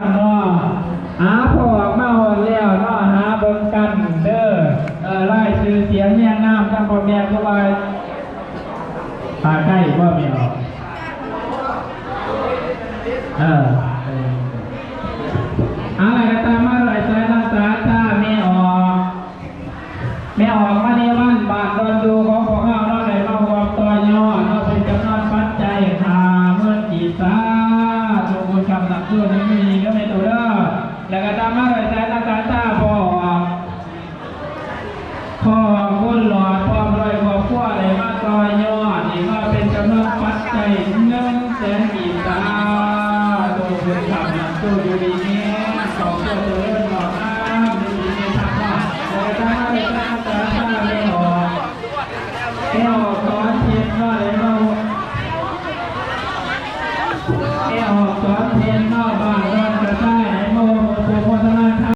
นาะหาพออกมาหอนแล้วเนาะหาเบิ่งกันเด้อเออไล่ชื่อเสียงแม่น้ำทั้งพ่อแม่ก็ว่าตาใกล้ว่าไม่ออกเออ มักตัวนี้มีก็ไม่ตัวเด้อแล้วก็ตามมาไหลใจน้ำตาถ้าพอออกขอคุณหลอดพร้อรอยขอขั้วไหลมาต่อยอดนี่ก็เป็นจำนวนปัจจัยเงินแสนกี่ตาตัวเป็นคำนำตัวอยู่ดีนี้สองตัวตัวเล่นหลอดน้ำดีดีในทางว่าแต่ถ้าไม่ได้ตาตาถ้าไม่ออกไม่ออก